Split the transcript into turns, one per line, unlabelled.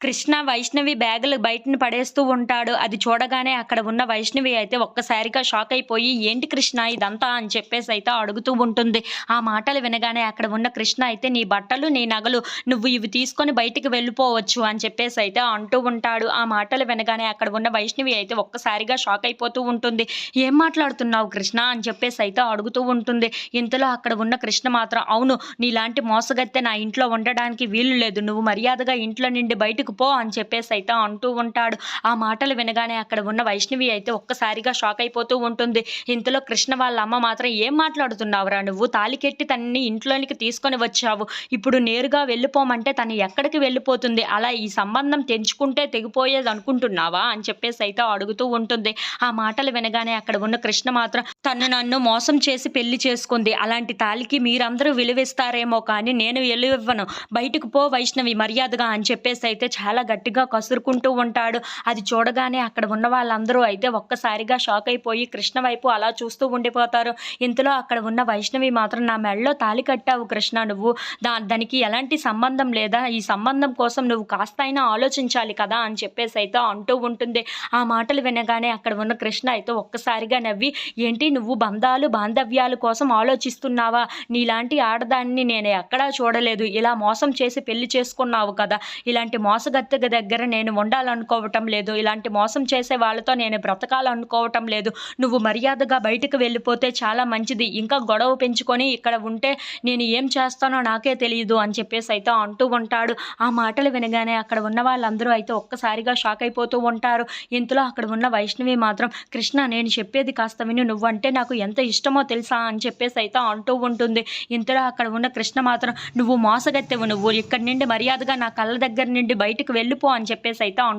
కృష్ణ వైష్ణవి బ్యాగులు బయటను పడేస్తూ ఉంటాడు. అది చూడగానే అక్కడ ఉన్న వైష్ణవి అయితే ఒక్కసారిగా షాక్ అయిపోయి ఏంటి కృష్ణ ఇదంతా? అని చెప్పేసి అయితే అడుగుతూ ఉంటుంది. ఆ మాటలు వినగానే అక్కడ ఉన్న కృష్ణ అయితే నీ బట్టలు నీ నగలు నువ్వు ఇవి తీసుకొని బయటికి వెళ్ళిపోవచ్చు అని చెప్పేసి అయితే అంటూ ఉంటాడు. ఆ మాటలు వినగానే అక్కడ ఉన్న వైష్ణవి అయితే ఒక్కసారిగా షాక్ అయిపోతూ ఉంటుంది. ఏం మాట్లాడుతున్నావు కృష్ణ? అని చెప్పేసి అయితే అడుగుతూ ఉంటుంది. ఇంతలో అక్కడ ఉన్న కృష్ణ మాత్రం అవును నీలాంటి మోసగత్తె నా ఇంట్లో ఉండడానికి వీలు లేదు. నువ్వు మర్యాదగా ఇంట్లో నుండి బయటకు పో అని చెప్పేసి అయితే అంటూ ఉంటాడు. ఆ మాటలు వినగానే అక్కడ ఉన్న వైష్ణవి అయితే ఒక్కసారిగా షాక్ అయిపోతూ ఉంటుంది. ఇంతలో కృష్ణ వాళ్ళ అమ్మ మాత్రం ఏం మాట్లాడుతున్నావురా నువ్వు? తాలికెట్టి తనని ఇంట్లోనికి తీసుకొని వచ్చావు. ఇప్పుడు నేరుగా వెళ్ళిపోమంటే తను ఎక్కడికి వెళ్ళిపోతుంది? అలా ఈ సంబంధం తెంచుకుంటే తెగిపోయేది అనుకుంటున్నావా? అని చెప్పేసి అయితే అడుగుతూ ఉంటుంది. ఆ మాటలు వినగానే అక్కడ ఉన్న కృష్ణ మాత్రం తను నన్ను మోసం చేసి పెళ్ళి చేసుకుంది. అలాంటి తాలికి మీరందరూ విలువిస్తారేమో కానీ నేను విలువివ్వను. బయటకు పో వైష్ణవి మర్యాదగా అని చెప్పేసి అయితే చాలా గట్టిగా కసురుకుంటూ ఉంటాడు. అది చూడగానే అక్కడ ఉన్న వాళ్ళందరూ అయితే ఒక్కసారిగా షాక్ అయిపోయి కృష్ణ వైపు అలా చూస్తూ ఉండిపోతారు. ఇంతలో అక్కడ ఉన్న వైష్ణవి మాత్రం నా మెడలో తాలి కట్టావు కృష్ణ నువ్వు. దా దానికి ఎలాంటి సంబంధం లేదా? ఈ సంబంధం కోసం నువ్వు కాస్త అయినా ఆలోచించాలి కదా? అని చెప్పేసి అయితే అంటూ ఉంటుంది. ఆ మాటలు వినగానే అక్కడ ఉన్న కృష్ణ అయితే ఒక్కసారిగా నవ్వి ఏంటి నువ్వు బంధాలు బాంధవ్యాల కోసం ఆలోచిస్తున్నావా? నీలాంటి ఆడదాన్ని నేను ఎక్కడా చూడలేదు. ఇలా మోసం చేసి పెళ్ళి చేసుకున్నావు కదా. ఇలాంటి మోసగత్తె దగ్గర నేను ఉండాలనుకోవటం లేదు. ఇలాంటి మోసం చేసే వాళ్ళతో నేను బ్రతకాలనుకోవటం లేదు. నువ్వు మర్యాదగా బయటకు వెళ్ళిపోతే చాలా మంచిది. ఇంకా గొడవ పెంచుకొని ఇక్కడ ఉంటే నేను ఏం చేస్తానో నాకే తెలియదు అని చెప్పేసి అయితే అంటూ ఉంటాడు. ఆ మాటలు వినగానే అక్కడ ఉన్న వాళ్ళందరూ అయితే ఒక్కసారిగా షాక్ అయిపోతూ ఉంటారు. ఇంతలో అక్కడ ఉన్న వైష్ణవి మాత్రం కృష్ణ నేను చెప్పేది కాస్త విని. నువ్వంటే నాకు ఎంత ఇష్టమో తెలుసా? అని చెప్పేసి అయితే అంటూ ఉంటుంది. ఇంతలో అక్కడ ఉన్న కృష్ణ మాత్రం నువ్వు మోసగత్తెవు నువ్వు. ఇక్కడి నుండి మర్యాదగా నా కళ్ళ దగ్గర నుండి బయట బయటకు వెళ్ళిపో అని చెప్పేసి అయితే అంటూ